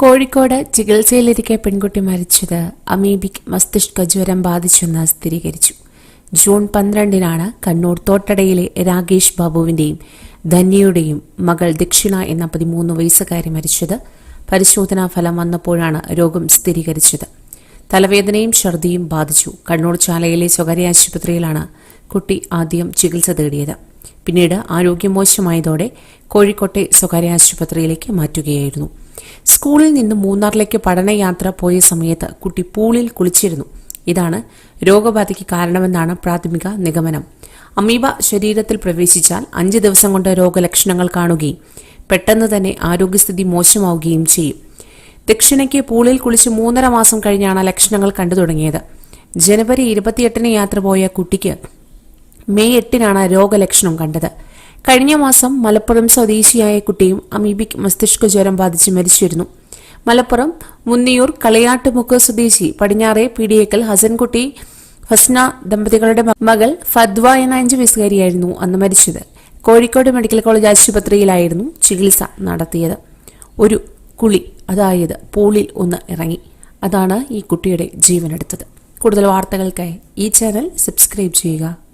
കോഴിക്കോട് ചികിത്സയിലിരിക്കെ പെൺകുട്ടി മരിച്ചത് അമീബിക് മസ്തിഷ്ക ജ്വരം ബാധിച്ചെന്ന് സ്ഥിരീകരിച്ചു. ജൂൺ പന്ത്രണ്ടിനാണ് കണ്ണൂർ തോട്ടടയിലെ രാകേഷ് ബാബുവിന്റെയും ധന്യയുടെയും മകൾ ദക്ഷിണ എന്ന പതിമൂന്ന് വയസ്സുകാരി മരിച്ചത്. പരിശോധനാ ഫലം വന്നപ്പോഴാണ് രോഗം സ്ഥിരീകരിച്ചത്. തലവേദനയും ഛർദിയും ബാധിച്ചു. കണ്ണൂർ ചാലയിലെ സ്വകാര്യ ആശുപത്രിയിലാണ് കുട്ടി ആദ്യം ചികിത്സ തേടിയത്. പിന്നീട് ആരോഗ്യം മോശമായതോടെ കോഴിക്കോട്ടെ സ്വകാര്യ ആശുപത്രിയിലേക്ക് മാറ്റുകയായിരുന്നു. സ്കൂളിൽ നിന്ന് മൂന്നാറിലേക്ക് പഠനയാത്ര പോയ സമയത്ത് കുട്ടി പൂളിൽ കുളിച്ചിരുന്നു. ഇതാണ് രോഗബാധയ്ക്ക് കാരണമെന്നാണ് പ്രാഥമിക നിഗമനം. അമീബ ശരീരത്തിൽ പ്രവേശിച്ചാൽ അഞ്ച് ദിവസം കൊണ്ട് രോഗലക്ഷണങ്ങൾ കാണുകയും പെട്ടെന്ന് തന്നെ ആരോഗ്യസ്ഥിതി മോശമാവുകയും ചെയ്യും. ദക്ഷിണയ്ക്ക് പൂളിൽ കുളിച്ച് മൂന്നര മാസം കഴിഞ്ഞാണ് ലക്ഷണങ്ങൾ കണ്ടു തുടങ്ങിയത്. ജനുവരി ഇരുപത്തിയെട്ടിന് യാത്ര പോയ കുട്ടിക്ക് മെയ് എട്ടിനാണ് രോഗലക്ഷണം കണ്ടത്. കഴിഞ്ഞ മാസം മലപ്പുറം സ്വദേശിയായ കുട്ടിയും അമീബിക് മസ്തിഷ്ക ജ്വരം ബാധിച്ച് മരിച്ചിരുന്നു. മലപ്പുറം മുന്നിയൂർ കളയാട്ടുമുക്ക് സ്വദേശി പടിഞ്ഞാറെ പീഡിയക്കൽ ഹസൻകുട്ടി ഫസ്ന ദമ്പതികളുടെ മകൾ ഫദ്വ എന്ന അഞ്ചു വയസ്സുകാരിയായിരുന്നു അന്ന് മരിച്ചത്. കോഴിക്കോട് മെഡിക്കൽ കോളേജ് ആശുപത്രിയിലായിരുന്നു ചികിത്സ നടത്തിയത്. ഒരു കുളി അതായത് പൂളിൽ ഒന്ന് ഇറങ്ങി. അതാണ് ഈ കുട്ടിയുടെ ജീവനെടുത്തത്. കൂടുതൽ വാർത്തകൾക്കായി ഈ ചാനൽ സബ്സ്ക്രൈബ് ചെയ്യുക.